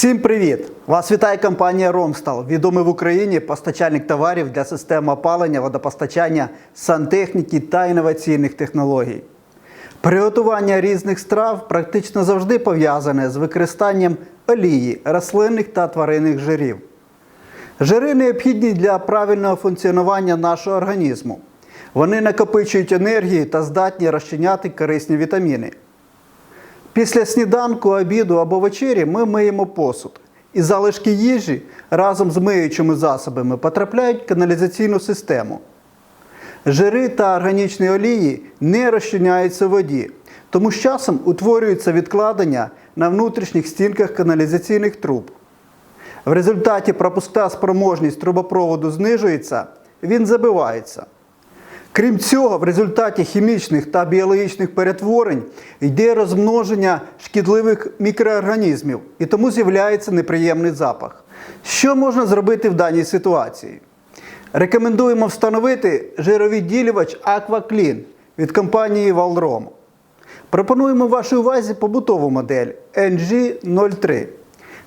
Всім привіт! Вас вітає компанія Ромстал, відомий в Україні постачальник товарів для систем опалення, водопостачання, сантехніки та інноваційних технологій. Приготування різних страв практично завжди пов'язане з використанням олії, рослинних та тваринних жирів. Жири необхідні для правильного функціонування нашого організму. Вони накопичують енергію та здатні розчиняти корисні вітаміни. Після сніданку, обіду або вечері ми миємо посуд. І залишки їжі разом з миючими засобами потрапляють в каналізаційну систему. Жири та органічні олії не розчиняються в воді, тому з часом утворюються відкладення на внутрішніх стінках каналізаційних труб. В результаті пропускна спроможність трубопроводу знижується, він забивається. Крім цього, в результаті хімічних та біологічних перетворень йде розмноження шкідливих мікроорганізмів і тому з'являється неприємний запах. Що можна зробити в даній ситуації? Рекомендуємо встановити жировідділювач AquaClean від компанії Valrom. Пропонуємо вашій увазі побутову модель NG03.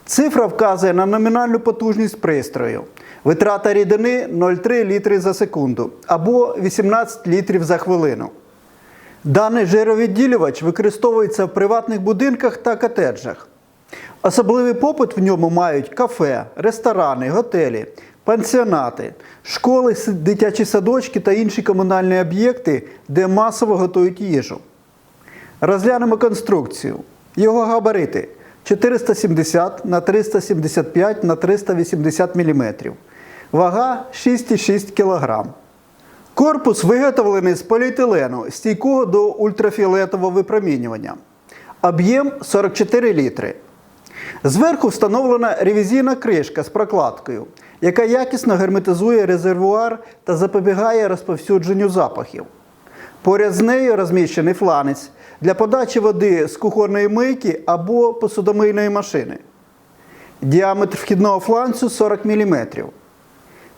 Цифра вказує на номінальну потужність пристрою. Витрата рідини 0,3 літри за секунду або 18 літрів за хвилину. Даний жировідділювач використовується в приватних будинках та котеджах. Особливий попит в ньому мають кафе, ресторани, готелі, пансіонати, школи, дитячі садочки та інші комунальні об'єкти, де масово готують їжу. Розглянемо конструкцію. Його габарити 470 на 375 на 380 мм. Вага 6,6 кг. Корпус виготовлений з поліетилену, стійкого до ультрафіолетового випромінювання. Об'єм 44 літри. Зверху встановлена ревізійна кришка з прокладкою, яка якісно герметизує резервуар та запобігає розповсюдженню запахів. Поряд з нею розміщений фланець для подачі води з кухонної мийки або посудомийної машини. Діаметр вхідного фланцю 40 мм.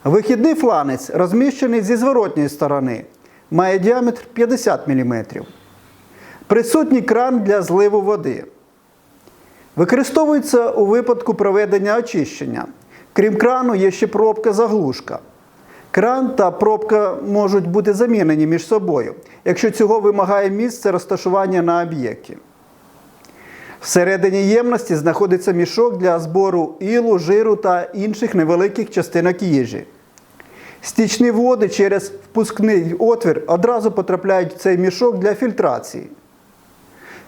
Вихідний фланець розміщений зі зворотньої сторони, має діаметр 50 мм. Присутній кран для зливу води. Використовується у випадку проведення очищення. Крім крану, є ще пробка-заглушка. Кран та пробка можуть бути замінені між собою, якщо цього вимагає місце розташування на об'єкті. Всередині ємності знаходиться мішок для збору ілу, жиру та інших невеликих частинок їжі. Стічні води через впускний отвір одразу потрапляють в цей мішок для фільтрації.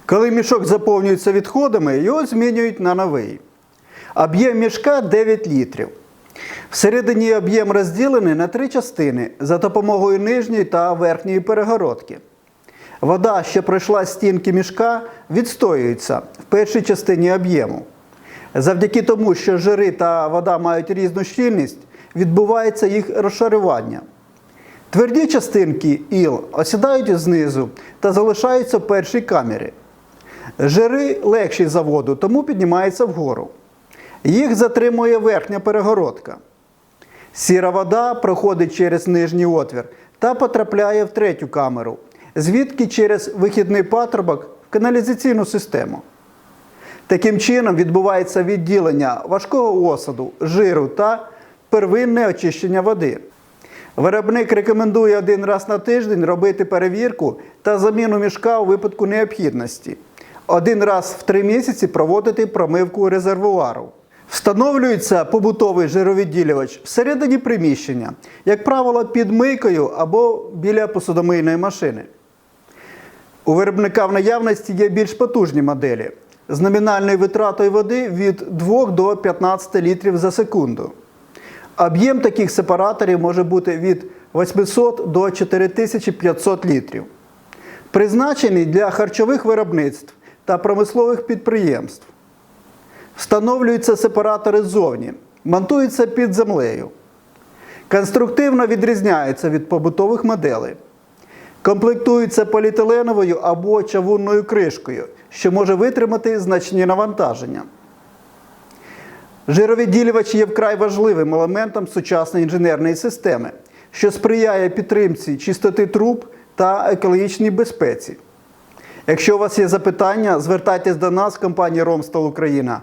Коли мішок заповнюється відходами, його змінюють на новий. Об'єм мішка 9 літрів. Всередині об'єм розділений на три частини за допомогою нижньої та верхньої перегородки. Вода, що пройшла стінки мішка, відстоюється в першій частині об'єму. Завдяки тому, що жири та вода мають різну щільність, відбувається їх розшарування. Тверді частинки іл осідають знизу та залишаються в першій камері. Жири легші за воду, тому піднімаються вгору. Їх затримує верхня перегородка. Сіра вода проходить через нижній отвір та потрапляє в третю камеру, звідки через вихідний патрубок в каналізаційну систему. Таким чином відбувається відділення важкого осаду, жиру та первинне очищення води. Виробник рекомендує один раз на тиждень робити перевірку та заміну мішка у випадку необхідності. Один раз в три місяці проводити промивку резервуару. Встановлюється побутовий жировідділювач всередині приміщення, як правило, під мийкою або біля посудомийної машини. У виробника в наявності є більш потужні моделі з номінальною витратою води від 2 до 15 літрів за секунду. Об'єм таких сепараторів може бути від 800 до 4500 літрів. Призначений для харчових виробництв та промислових підприємств. Встановлюються сепаратори ззовні, монтуються під землею. Конструктивно відрізняються від побутових моделей. Комплектуються поліетиленовою або чавунною кришкою, що може витримати значні навантаження. Жировідділювач є вкрай важливим елементом сучасної інженерної системи, що сприяє підтримці чистоти труб та екологічній безпеці. Якщо у вас є запитання, звертайтесь до нас, компанії Ромстал Україна.